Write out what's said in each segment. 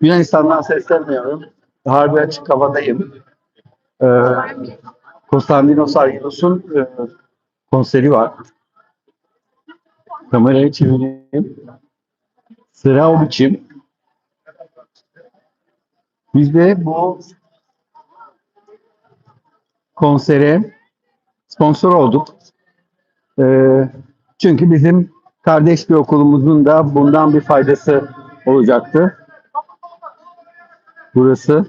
Yunanistan'dan seslenmiyorum. Harbi açık havadayım. Ee, Konstantinos Argilos'un e, konseri var. Kamerayı çevireyim. Sıra o biçim. Biz de bu konsere sponsor olduk. Ee, çünkü bizim kardeş bir okulumuzun da bundan bir faydası olacaktı. Burası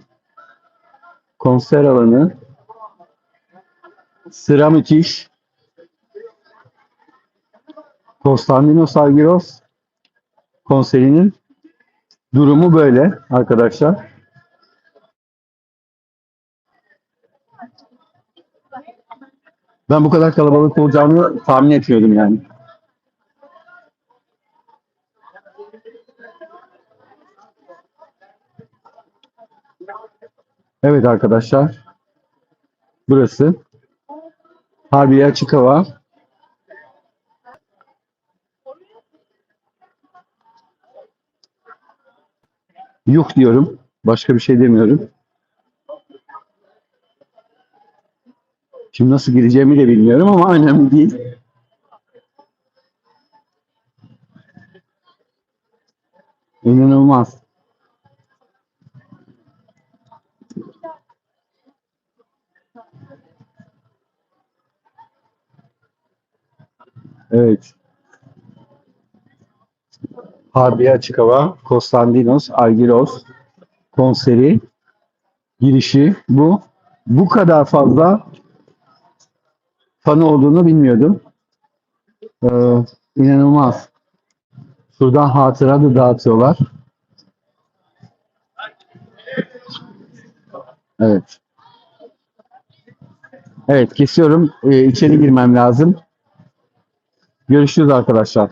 konser alanı. Sıra müthiş. Konstantinos Argyros konserinin durumu böyle arkadaşlar. Ben bu kadar kalabalık olacağını tahmin etmiyordum yani. Evet arkadaşlar. Burası. Harbiye açık hava. Yuh diyorum. Başka bir şey demiyorum. Şimdi nasıl gireceğimi de bilmiyorum ama önemli değil. İnanılmaz. Evet. Harbiye Açık Hava, Konstantinos Argyros konseri girişi bu. Bu kadar fazla fanı olduğunu bilmiyordum. Ee, inanılmaz. Şuradan hatıra da dağıtıyorlar. Evet. Evet kesiyorum. Ee, içeri girmem lazım. Görüşürüz arkadaşlar.